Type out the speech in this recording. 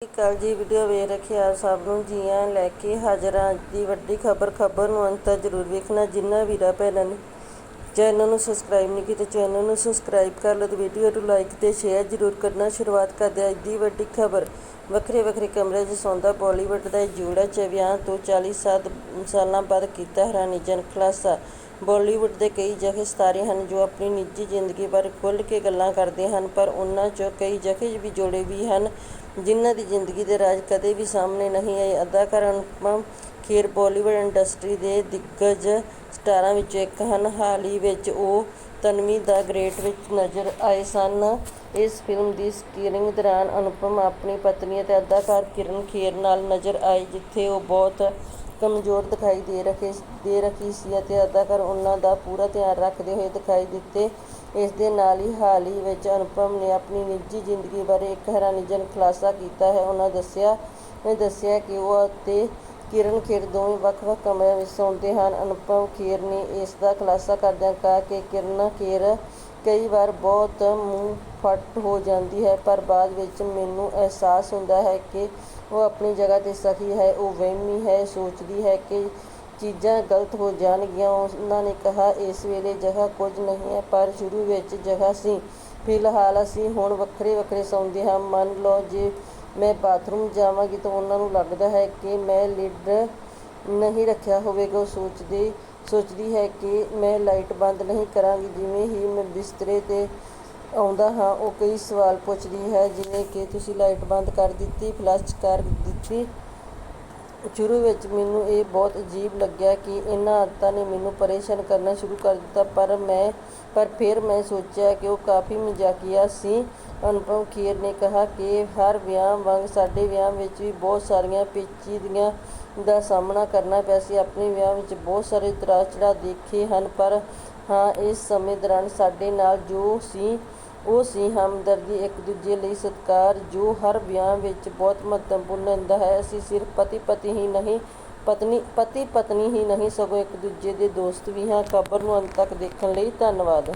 ਸਤਿ ਸ਼੍ਰੀ ਅਕਾਲ ਜੀ ਵੀਡੀਓ ਵੇਖ ਰੱਖੇ ਆਪ ਸਭ ਨੂੰ ਜੀਆਂ ਲੈ ਕੇ ਹਾਜ਼ਰ ਹਾਂ। ਅੱਜ ਦੀ ਵੱਡੀ ਖਬਰ ਖਬਰ ਨੂੰ ਅੰਤ ਤੱਕ ਜ਼ਰੂਰ ਵੇਖਣਾ, ਜਿੰਨਾ ਵੀਰਾ ਭੈਣਾਂ ਨੇ ਚੈਨਲ ਨੂੰ ਸਬਸਕ੍ਰਾਈਬ ਨਹੀਂ ਕੀਤਾ, ਚੈਨਲ ਨੂੰ ਸਬਸਕ੍ਰਾਈਬ ਕਰ ਲਓ ਤੇ ਵੀਡੀਓ ਨੂੰ ਲਾਈਕ ਤੇ ਸ਼ੇਅਰ ਜ਼ਰੂਰ ਕਰਨਾ। ਸ਼ੁਰੂਆਤ ਕਰਦੇ ਅੱਜ ਦੀ ਵੱਡੀ ਖਬਰ। ਵੱਖਰੇ ਵੱਖਰੇ ਕਮਰੇ 'ਚ ਸੌਂਦਾ ਬਾਲੀਵੁੱਡ ਦਾ ਜੋੜਾ ਚ ਵਿਆਹ ਤੋਂ 40 ਸਾਲ, ਸਾਲਾਂ ਬਾਅਦ ਕੀਤਾ ਹੈਰਾਨੀਜਨਕ ਖੁਲਾਸਾ। ਬਾਲੀਵੁੱਡ ਦੇ ਕਈ ਜਖੇ ਸਿਤਾਰੇ ਹਨ ਜੋ ਆਪਣੀ ਨਿੱਜੀ ਜ਼ਿੰਦਗੀ ਬਾਰੇ ਖੁੱਲ੍ਹ ਕੇ ਗੱਲਾਂ ਕਰਦੇ ਹਨ, ਪਰ ਉਹਨਾਂ 'ਚੋਂ ਕਈ ਜਖੇ ਵੀ ਜੋੜੇ ਵੀ ਹਨ। ਜਿਨ੍ਹਾਂ ਦੀ ਜ਼ਿੰਦਗੀ ਦੇ ਰਾਜ਼ ਕਦੇ ਵੀ ਸਾਹਮਣੇ ਨਹੀਂ ਆਏ। ਅਦਾਕਾਰ ਅਨੁਪਮ ਖੇਰ ਬਾਲੀਵੁੱਡ ਇੰਡਸਟਰੀ ਦੇ ਦਿੱਗਜ ਸਟਾਰਾਂ ਵਿੱਚੋਂ ਇੱਕ ਹਨ। ਹਾਲ ਹੀ ਵਿੱਚ ਉਹ ਤਨਵੀ ਦਾ ਗ੍ਰੇਟ ਵਿੱਚ ਨਜ਼ਰ ਆਏ ਸਨ। ਇਸ ਫਿਲਮ ਦੀ ਸਕ੍ਰੀਨਿੰਗ ਦੌਰਾਨ ਅਨੁਪਮ ਆਪਣੀ ਪਤਨੀ ਅਤੇ ਅਦਾਕਾਰ ਕਿਰਨ ਖੇਰ ਨਾਲ ਨਜ਼ਰ ਆਏ, ਜਿੱਥੇ ਉਹ ਬਹੁਤ ਕਮਜ਼ੋਰ ਦਿਖਾਈ ਦੇ ਰਹੇ ਦੇ ਰਹੀ ਸੀ ਅਤੇ ਅਦਾਕਾਰ ਉਹਨਾਂ ਦਾ ਪੂਰਾ ਧਿਆਨ ਰੱਖਦੇ ਹੋਏ ਦਿਖਾਈ ਦਿੱਤੇ। ਇਸ ਦੇ ਨਾਲ ਹੀ ਹਾਲ ਹੀ ਵਿੱਚ ਅਨੁਪਮ ਨੇ ਆਪਣੀ ਨਿੱਜੀ ਜ਼ਿੰਦਗੀ ਬਾਰੇ ਇੱਕ ਹੈਰਾਨੀਜਨਕ ਖੁਲਾਸਾ ਕੀਤਾ ਹੈ। ਉਹਨਾਂ ਦੱਸਿਆ, ਨੇ ਦੱਸਿਆ ਕਿ ਉਹ ਅਤੇ ਕਿਰਨ ਖੇਰ ਦੋਵੇਂ ਵੱਖ-ਵੱਖ ਕਮਰਿਆਂ ਵਿੱਚ ਸੌਂਦੇ ਹਨ। ਅਨੁਪਮ ਖੇਰ ਨੇ ਇਸ ਦਾ ਖੁਲਾਸਾ ਕਰਦਿਆਂ ਕਿਹਾ ਕਿ ਕਿਰਨ ਖੇਰ ਕਈ ਵਾਰ ਬਹੁਤ ਮੂੰਹ ਫੱਟ ਹੋ ਜਾਂਦੀ ਹੈ, ਪਰ ਬਾਅਦ ਵਿੱਚ ਮੈਨੂੰ ਅਹਿਸਾਸ ਹੁੰਦਾ ਹੈ ਕਿ ਉਹ ਆਪਣੀ ਜਗ੍ਹਾ ਤੇ ਸਹੀ ਹੈ, ਉਹ ਵਹਿਮੀ ਹੈ, ਸੋਚਦੀ ਹੈ ਕਿ ਚੀਜ਼ਾਂ ਗਲਤ ਹੋ ਜਾਣਗੀਆਂ। ਉਹਨਾਂ ਨੇ ਕਿਹਾ, ਇਸ ਵੇਲੇ ਜਗ੍ਹਾ ਕੁਝ ਨਹੀਂ ਹੈ, ਪਰ ਸ਼ੁਰੂ ਵਿੱਚ ਜਗ੍ਹਾ ਸੀ। ਫਿਲਹਾਲ ਅਸੀਂ ਹੁਣ ਵੱਖਰੇ ਵੱਖਰੇ ਸੌਂਦੇ ਹਾਂ। ਮੰਨ ਲਓ, ਜੇ ਮੈਂ ਬਾਥਰੂਮ ਜਾਵਾਂਗੀ ਤਾਂ ਉਹਨਾਂ ਨੂੰ ਲੱਗਦਾ ਹੈ ਕਿ ਮੈਂ ਲਿਡ ਨਹੀਂ ਰੱਖਿਆ ਹੋਵੇਗਾ। ਉਹ ਸੋਚਦੀ ਸੋਚਦੀ ਹੈ ਕਿ ਮੈਂ ਲਾਈਟ ਬੰਦ ਨਹੀਂ ਕਰਾਂਗੀ। ਜਿਵੇਂ ਹੀ ਮੈਂ ਬਿਸਤਰੇ ਤੇ ਆਉਂਦਾ ਹਾਂ, ਉਹ ਕਈ ਸਵਾਲ ਪੁੱਛਦੀ ਹੈ, ਜਿਵੇਂ ਕਿ ਤੁਸੀਂ ਲਾਈਟ ਬੰਦ ਕਰ ਦਿੱਤੀ, ਫਲਸ਼ ਕਰ ਦਿੱਤੀ। ਸ਼ੁਰੂ ਵਿੱਚ ਮੈਨੂੰ ਇਹ ਬਹੁਤ ਅਜੀਬ ਲੱਗਿਆ ਕਿ ਇਹਨਾਂ ਆਦਤਾਂ ਨੇ ਮੈਨੂੰ ਪਰੇਸ਼ਾਨ ਕਰਨਾ ਸ਼ੁਰੂ ਕਰ ਦਿੱਤਾ, ਪਰ ਮੈਂ, ਪਰ ਫਿਰ ਮੈਂ ਸੋਚਿਆ ਕਿ ਉਹ ਕਾਫੀ ਮਜ਼ਾਕੀਆ ਸੀ। ਅਨੁਭਵ ਖੀਰ ਨੇ ਕਿਹਾ ਕਿ ਹਰ ਵਿਆਹ ਵਾਂਗ ਸਾਡੇ ਵਿਆਹ ਵਿੱਚ ਵੀ ਬਹੁਤ ਸਾਰੀਆਂ ਪੇਚੀਦਗੀਆਂ ਦਾ ਸਾਹਮਣਾ ਕਰਨਾ ਪਿਆ ਸੀ। ਆਪਣੇ ਵਿਆਹ ਵਿੱਚ ਬਹੁਤ ਸਾਰੇ ਉਤਰਾਅ ਚੜ੍ਹਾਅ ਦੇਖੇ ਹਨ, ਪਰ ਹਾਂ, ਇਸ ਸਮੇਂ ਦੌਰਾਨ ਸਾਡੇ ਨਾਲ ਜੋ ਸੀ ਉਹ ਸੀ ਹਮਦਰਦੀ ਇੱਕ ਦੂਜੇ ਲਈ ਸਤਿਕਾਰ, ਜੋ ਹਰ ਵਿਆਹ ਵਿੱਚ ਬਹੁਤ ਮਹੱਤਵਪੂਰਨ ਹੁੰਦਾ ਹੈ। ਅਸੀਂ ਸਿਰਫ ਪਤੀ ਪਤੀ ਹੀ ਨਹੀਂ, ਪਤਨੀ ਪਤੀ ਪਤਨੀ ਹੀ ਨਹੀਂ, ਸਗੋਂ ਇੱਕ ਦੂਜੇ ਦੇ ਦੋਸਤ ਵੀ ਹਾਂ। ਖਬਰ ਨੂੰ ਅੰਤ ਤੱਕ ਦੇਖਣ ਲਈ ਧੰਨਵਾਦ।